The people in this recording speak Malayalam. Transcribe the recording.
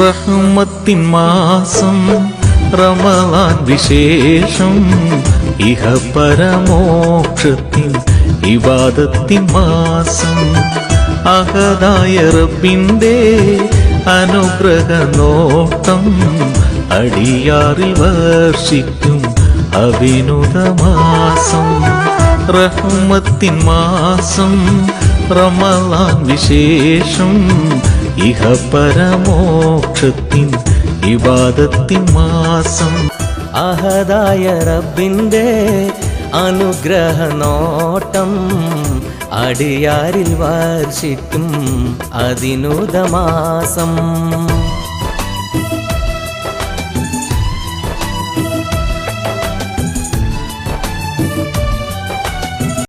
റഹ്മത്തിൻ മാസം റമവാൻ വിശേഷം ഇഹ പരമോക്ഷത്തിൻ ഇവാദത്തിൻ മാസം. അഹദായ റബ്ബിന്റെ അനുഗ്രഹ നോട്ടം അടിയാറിൽ വർഷിക്കും അവിനുത മാസം. റഹ്മത്തിൻ മാസം റമലാൻ വിശേഷം ഇഹ പരമോക്ഷത്തിൻ ഇവാദത്തിൻ മാസം. അഹദായ റബ്ബിന്റെ അനുഗ്രഹ നോട്ടം അടിയാരിൽ വർഷിക്കും അതിനുതമാസം